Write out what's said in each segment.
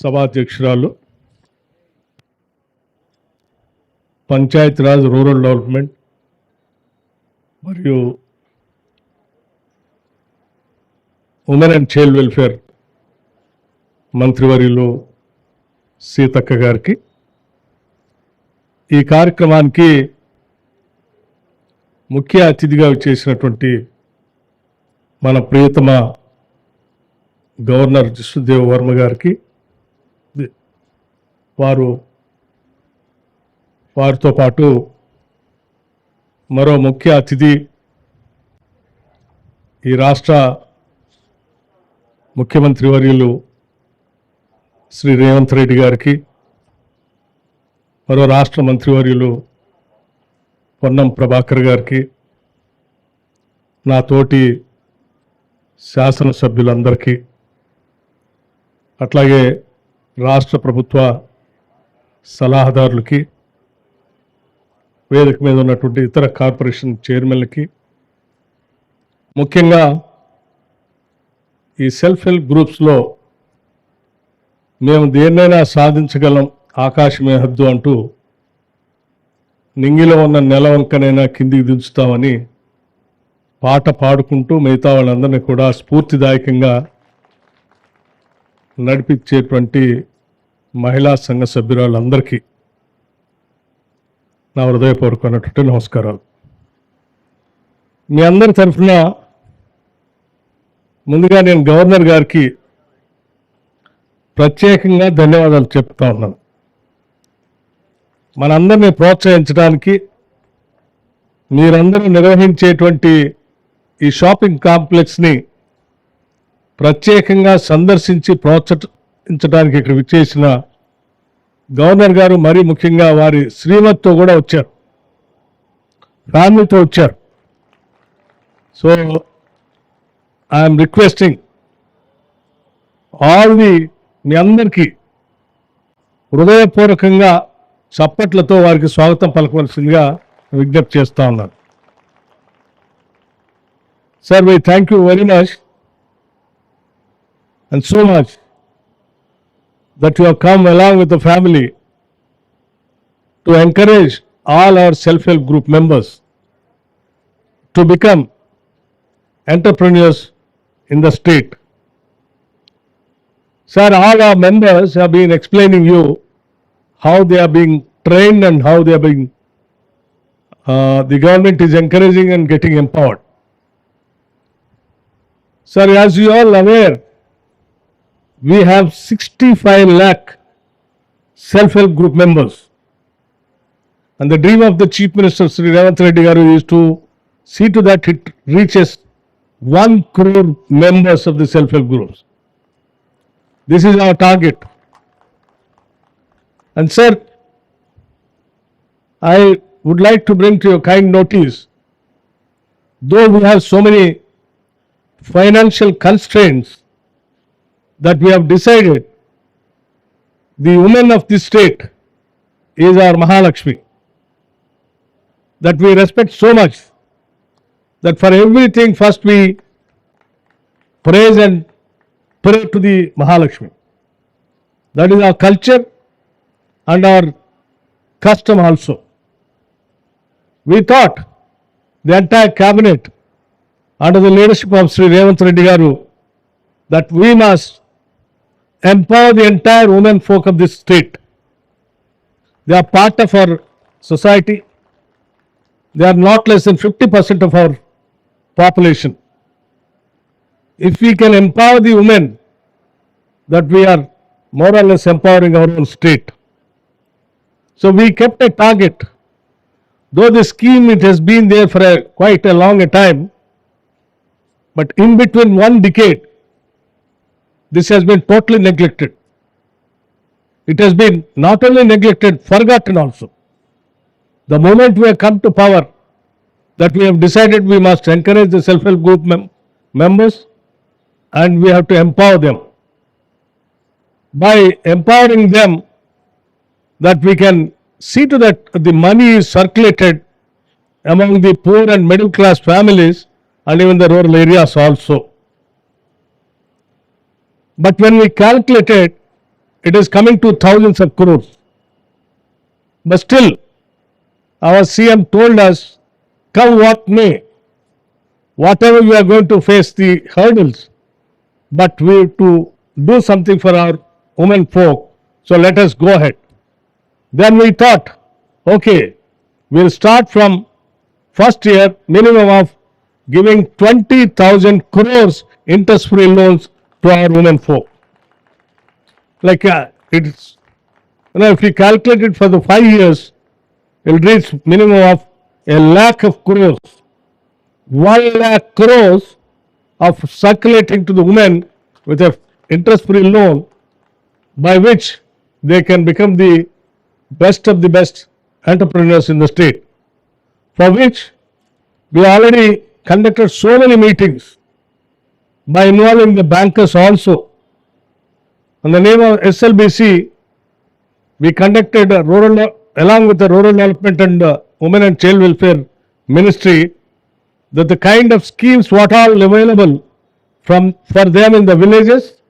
సభాధ్యక్షురాలు Panchayati Raj rural development మరియు women and child welfare మంత్రివర్యులు సీతక్క గారికి. ఈ కార్యక్రమానికి ముఖ్య అతిథిగా చేసినటువంటి మన ప్రియతమ గవర్నర్ జిష్ణుదేవ్ వర్మ గారికి వారు వారితో పాటు మరో ముఖ్య అతిథి ఈ రాష్ట్ర ముఖ్యమంత్రి వర్యులు శ్రీ రేవంత్ రెడ్డి గారికి మరో రాష్ట్ర మంత్రివర్యులు పొన్నం ప్రభాకర్ గారికి నా తోటి శాసనసభ్యులందరికీ అట్లాగే రాష్ట్ర ప్రభుత్వ సలహాదారులకి వేదిక మీద ఉన్నటువంటి ఇతర కార్పొరేషన్ చైర్మన్లకి ముఖ్యంగా ఈ సెల్ఫ్ హెల్ప్ గ్రూప్స్లో మేము దేన్నైనా సాధించగలం ఆకాశమే హద్దు అంటూ నింగిలో ఉన్న నెలవంకనైనా కిందికి దించుతామని పాట పాడుకుంటూ మిగతా వాళ్ళందరినీ కూడా స్ఫూర్తిదాయకంగా నడిపించేటువంటి మహిళా సంఘ సభ్యురాలందరికీ నా హృదయపూర్వకమైనటువంటి నమస్కారాలు. మీ అందరి తరఫున ముందుగా నేను గవర్నర్ గారికి ప్రత్యేకంగా ధన్యవాదాలు చెప్తా ఉన్నాను. మనందరినీ ప్రోత్సహించడానికి మీరందరూ నిర్వహించేటువంటి ఈ షాపింగ్ కాంప్లెక్స్ని ప్రత్యేకంగా సందర్శించి ప్రోత్సహించడానికి ఇక్కడ విచ్చేసిన గవర్నర్ గారు మరీ ముఖ్యంగా వారి శ్రీమతితో కూడా వచ్చారు. ఫ్యామిలీతో వచ్చారు. So I'm requesting all the మీ అందరికీ హృదయపూర్వకంగా చప్పట్లతో వారికి స్వాగతం పలకవలసిందిగా విజ్ఞప్తి చేస్తా ఉన్నాను. Sir why thank you very much and so much that you have come along with the family to encourage all our self-help group members to become entrepreneurs in the state. Sir, all our members have been explaining you how they are being trained and how they are being, uh, the government is encouraging and getting empowered. Sir, as you all aware, we have 65 lakh self-help group members. And the dream of the Chief Minister Sri Ravant Reddy Garu is to see to that it reaches 1 crore members of the self-help groups. This is our target. And sir, I would like to bring to your kind notice, though we have so many financial constraints, that we have decided the woman of this state is our Mahalakshmi. That we respect so much that for everything first we praise and pray to the Mahalakshmi. That is our culture and our custom also. We thought the entire cabinet under the leadership of Sri Revanth Reddy Garu that we must empower the entire women folk of this state. They are part of our society. They are not less than 50% of our population. If we can empower the women, that we are more or less empowering our own state. So we kept a target. Though the scheme it has been there for a, quite a long a time, but in between one decade, this has been totally neglected. It has been not only neglected, forgotten also. The moment we have come to power, that we have decided we must encourage the self-help group mem- members and we have to empower them. By empowering them, that we can see to that the money is circulated among the poor and middle class families and even the rural areas also. But when we calculated, it is coming to thousands of crores. But still, our CM told us, come what may, whatever we are going to face the hurdles, but we to do something for our women folk. So let us go ahead. Then we thought, okay, we'll start from first year minimum of giving 20,000 crores interest-free loans to women folk. Like uh, it's, you know, if you calculate it for the five years, it'll reach minimum of a lakh of crores. One lakh crores of circulating to the women with a interest-free loan by which they can become the best of the best entrepreneurs in the state. For which we already conducted so many meetings by involving the bankers also. On the name of SLBC, we conducted a rural, along with the Rural Development and uh, Women and Child Welfare Ministry, that the kind of schemes what are available from, for them in the villages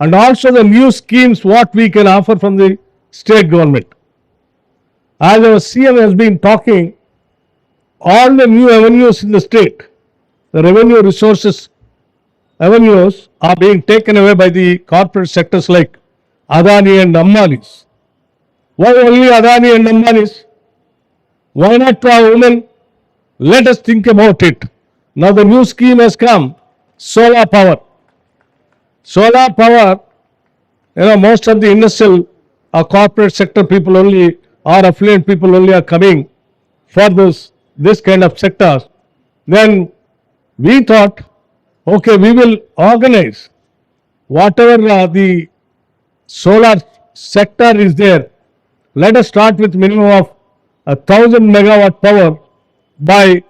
and also the new schemes what we can offer from the state government. As our CM has been talking, all the new avenues in the state, the revenue resources avenues are being taken away by the corporate sectors like Adani and Ambani's. Why only Adani and Ambani's? Why not to our women? Let us think about it. Now the new scheme has come, solar power. Solar power, you know, most of the industrial or corporate sector people only or affluent people only are coming for this, this kind of sectors. Then we thought, okay, we will organize whatever uh, the solar sector is there. Let us start with minimum of a thousand megawatt power by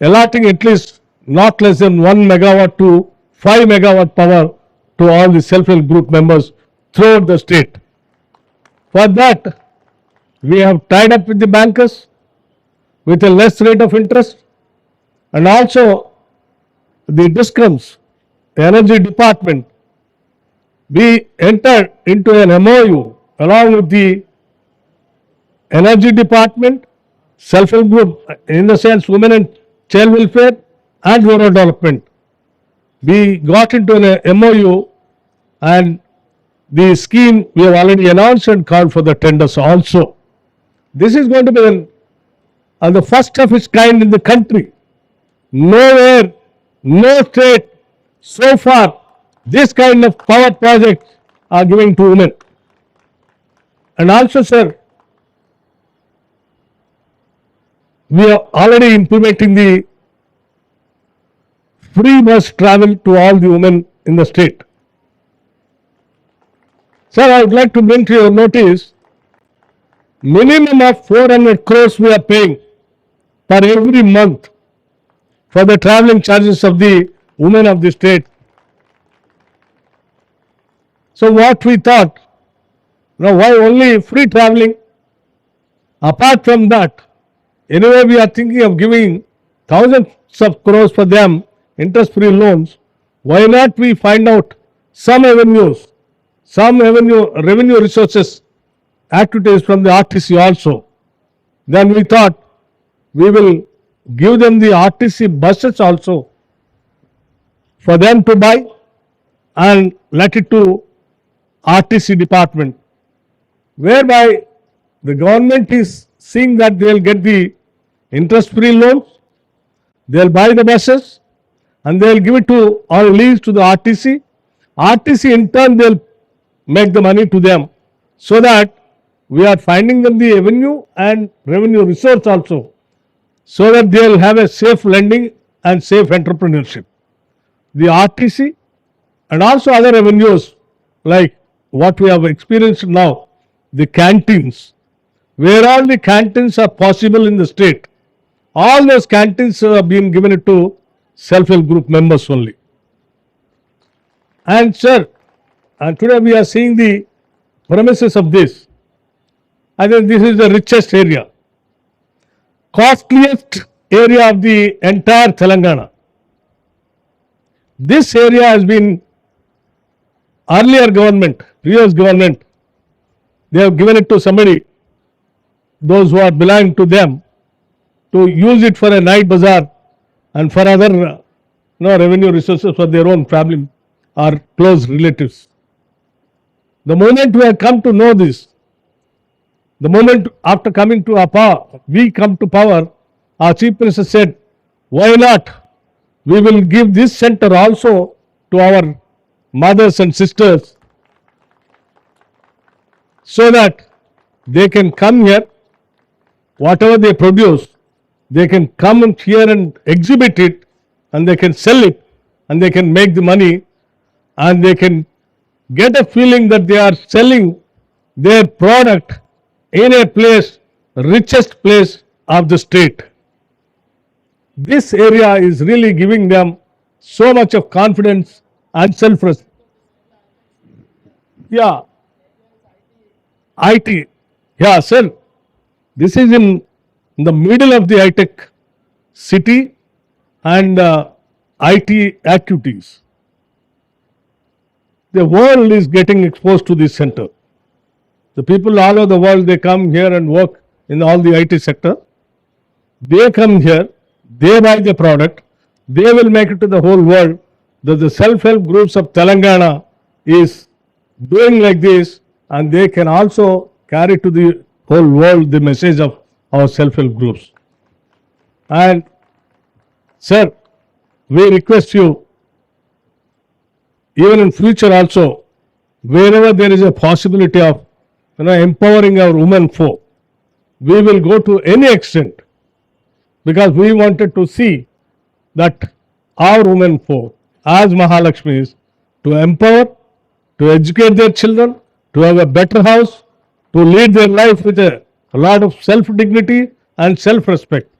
allotting at least not less than one megawatt to five megawatt power to all the self-help group members throughout the state. For that, we have tied up with the bankers with a less rate of interest and also the discoms, the energy department, we entered into an MOU along with the energy department, self-help group, in the sense women and child welfare and rural development. We got into an MOU and the scheme we have already announced and called for the tenders also. This is going to be an, uh, the first of its kind in the country. Nowhere, no state so far this kind of power projects are giving to women. And also, sir, we are already implementing the free bus travel to all the women in the state. Sir, I would like to bring to your notice, minimum of 400 crores we are paying per every month for the traveling charges of the women of the state. So what we thought, now why only free traveling? Apart from that, anyway we are thinking of giving thousands of crores for them, interest-free loans. Why not we find out some avenues, some revenue, revenue resources activities from the RTC also. Then we thought we will give them the RTC buses also for them to buy and let it to RTC department, whereby the government is seeing that they will get the interest-free loans, they will buy the buses and they will give it to or lease to the RTC. RTC in turn they will make the money to them so that we are finding them the avenue and revenue resource also so that they will have a safe lending and safe entrepreneurship. The RTC and also other revenues like what we have experienced now, the canteens, where all the canteens are possible in the state, all those canteens have been given to self-help group members only. And sir, and today we are seeing the premises of this. I think this is the richest area, costliest area of the entire Telangana. This area has been earlier government, previous government they have given it to somebody, those who are belonging to them, to use it for a night bazaar and for other uh, no revenue resources for their own family or close relatives. The moment we have come to know this, the moment after coming to our power, we come to power, our chief minister said, why not? We will give this center also to our mothers and sisters so that they can come here, whatever they produce, they can come and here and exhibit it and they can sell it and they can make the money and they can get a feeling that they are selling their product in a place, richest place of the state. This area is really giving them so much of confidence and self-respect. Yeah. IT. Yeah, sir. This is in the middle of the high-tech city and uh, IT activities. The world is getting exposed to this center. The people all over the world, they come here and work in all the IT sector. They come here, they buy the product, they will make it to the whole world that the self-help groups of Telangana is doing like this and they can also carry to the whole world the message of our self-help groups. And sir, we request you, even in future also, wherever there is a possibility of you know, empowering our women folk, we will go to any extent because we wanted to see that our women folk as Mahalakshmis to empower, to educate their children, to have a better house, to lead their life with a, a lot of self dignity and self respect.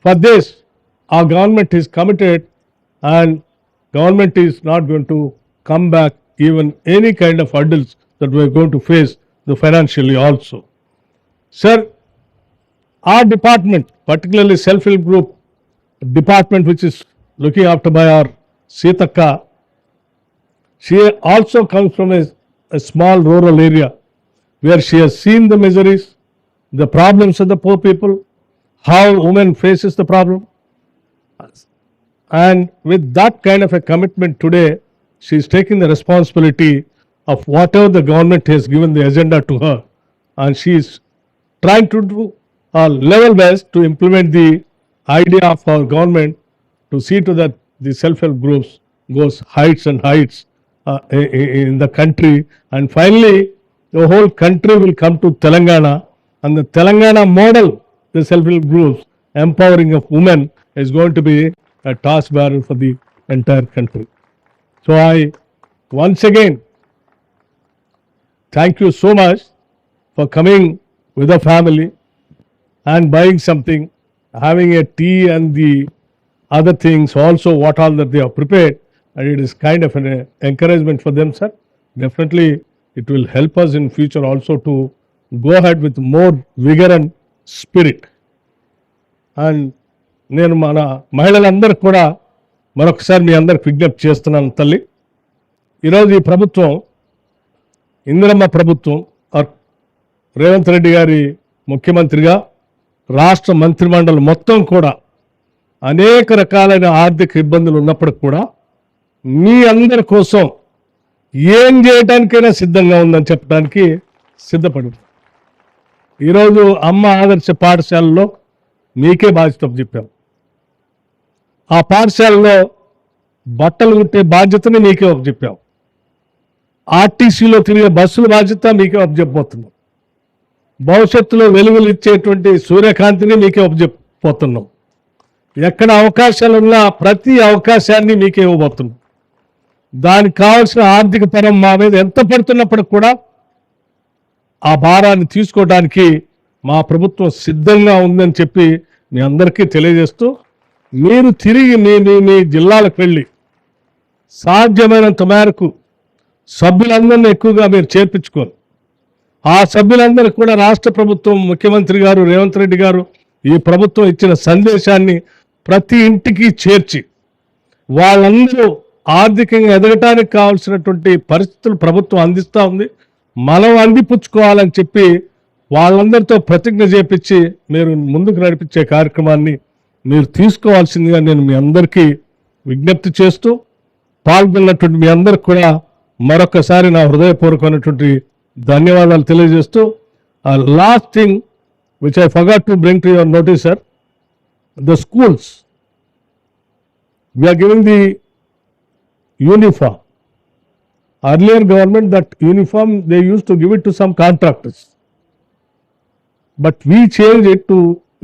For this, our government is committed and government is not going to come back even any kind of hurdles that we are going to face the financially also. Sir, our department, particularly self-help group department which is looking after by our Sitaka, she also comes from a, a small rural area where she has seen the miseries, the problems of the poor people, how women faces the problem. And with that kind of a commitment today, she is taking the responsibility of whatever the government has given the agenda to her. And she is trying to do her level best to implement the idea of our government to see to that the self-help groups goes heights and heights uh, in the country. And finally, the whole country will come to Telangana and the Telangana model, the self-help groups, empowering of women is going to be a task bearer for the entire country. So I, once again, thank you so much for coming with a family and buying something having a tea and the other things also what all that they are prepared and it is kind of an encouragement for them sir definitely it will help us in future also to go head with more vigour and spirit and నేను మన మహిళలందరికి కూడా మరొకసారి మీ అందరికి విజ్ఞప్తి చేస్తున్నాను తల్లి. ఈరోజు ఈ ప్రభుత్వం ఇందిరమ్మ ప్రభుత్వం రేవంత్ రెడ్డి గారి ముఖ్యమంత్రిగా రాష్ట్ర మంత్రిమండలి మొత్తం కూడా అనేక రకాలైన ఆర్థిక ఇబ్బందులు ఉన్నప్పటికి కూడా మీ అందరి కోసం ఏం చేయడానికైనా సిద్ధంగా ఉందని చెప్పడానికి సిద్ధపడింది. ఈరోజు అమ్మ ఆదర్శ పాఠశాలలో మీకే బాధ్యత చెప్పాం. ఆ పాఠశాలలో బట్టలు కుట్టే బాధ్యతని మీకే చెప్పాం. ఆర్టీసీలో తిరిగే బస్సుల బాధ్యత మీకే అప్పచెప్పబోతున్నాం. భవిష్యత్తులో వెలుగులు ఇచ్చేటువంటి సూర్యకాంతిని మీకే అప్పచెప్పబోతున్నాం. ఎక్కడ అవకాశాలు ఉన్నా ప్రతి అవకాశాన్ని మీకే ఇవ్వబోతున్నాం. దానికి కావాల్సిన ఆర్థిక పరం మా మీద ఎంత పడుతున్నప్పటికి కూడా ఆ భారాన్ని తీసుకోవడానికి మా ప్రభుత్వం సిద్ధంగా ఉందని చెప్పి మీ అందరికీ తెలియజేస్తూ మీరు తిరిగి మీ మీ మీ జిల్లాలకు వెళ్ళి సాధ్యమైనంత మేరకు సభ్యులందరినీ ఎక్కువగా మీరు చేర్పించుకోరు. ఆ సభ్యులందరికీ కూడా రాష్ట్ర ప్రభుత్వం ముఖ్యమంత్రి గారు రేవంత్ రెడ్డి గారు ఈ ప్రభుత్వం ఇచ్చిన సందేశాన్ని ప్రతి ఇంటికి చేర్చి వాళ్ళందరూ ఆర్థికంగా ఎదగటానికి కావాల్సినటువంటి పరిస్థితులు ప్రభుత్వం అందిస్తూ ఉంది. మనం అందిపుచ్చుకోవాలని చెప్పి వాళ్ళందరితో ప్రతిజ్ఞ చేపించి మీరు ముందుకు నడిపించే కార్యక్రమాన్ని మీరు తీసుకోవాల్సిందిగా నేను మీ అందరికీ విజ్ఞప్తి చేస్తూ పాల్గొన్నటువంటి మీ అందరికి కూడా మరొకసారి నా హృదయపూర్వకమైనటువంటి ధన్యవాదాలు తెలియజేస్తూ ఆ last thing which I forgot to bring to your notice sir the schools we are giving the uniform earlier government that uniform they use to give it to some contractors but we change it to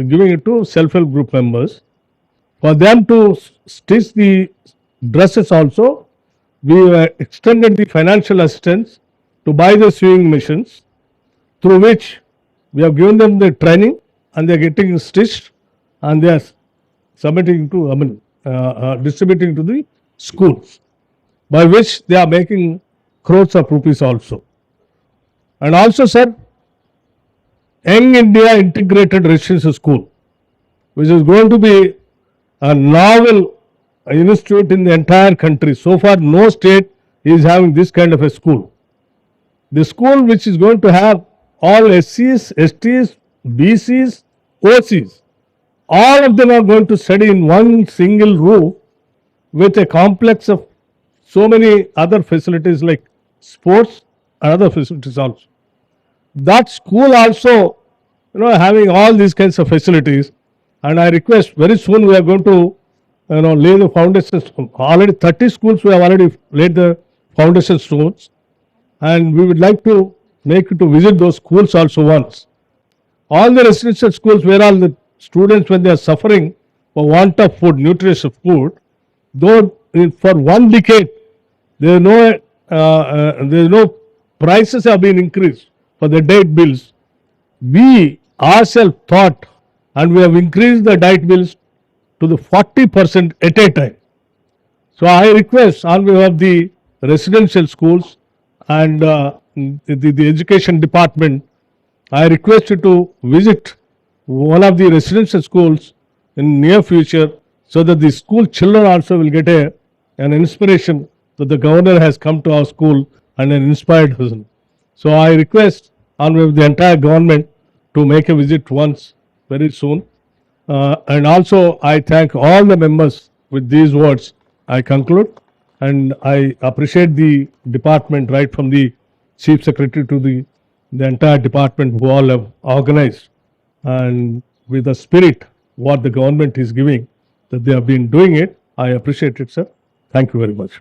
giving it to self help group members for them to stitch the dresses also we extended the financial assistance to buy the sewing machines, through which we have given them the training and they are getting stitched and they are submitting to, I mean, uh, uh, distributing to the schools, by which they are making crores of rupees also. And also, sir, Young India Integrated Residential School, which is going to be a novel institute in the entire country. So far, no state is having this kind of a school. The school which is going to have all SCs, STs, BCs, OCs, all of them are going to study in one single roof with a complex of so many other facilities like sports and other facilities also. That school also, you know, having all these kinds of facilities, and I request very soon we are going to, you know, lay the foundations. Already 30 schools we have already laid the foundation stones, and we would like to make to visit those schools also once all the residential schools where all the students when they are suffering for want of food, nutritious food, though for one decade there is no uh, uh, there is no prices have been increased for the diet bills. We ourselves thought and we have increased the diet bills to the 40% at a time. So I request on behalf of the residential schools and uh, the, the education department I request you to visit one of the residential schools in near future so that the school children also will get a, an inspiration that the governor has come to our school and an inspired person. So I request on behalf of the entire government to make a visit once very soon. Uh, and also I thank all the members with these words. I conclude and I appreciate the department right from the chief secretary to the the entire department who all have organized and with the spirit what the government is giving that they have been doing it. I appreciate it, sir. Thank you very much.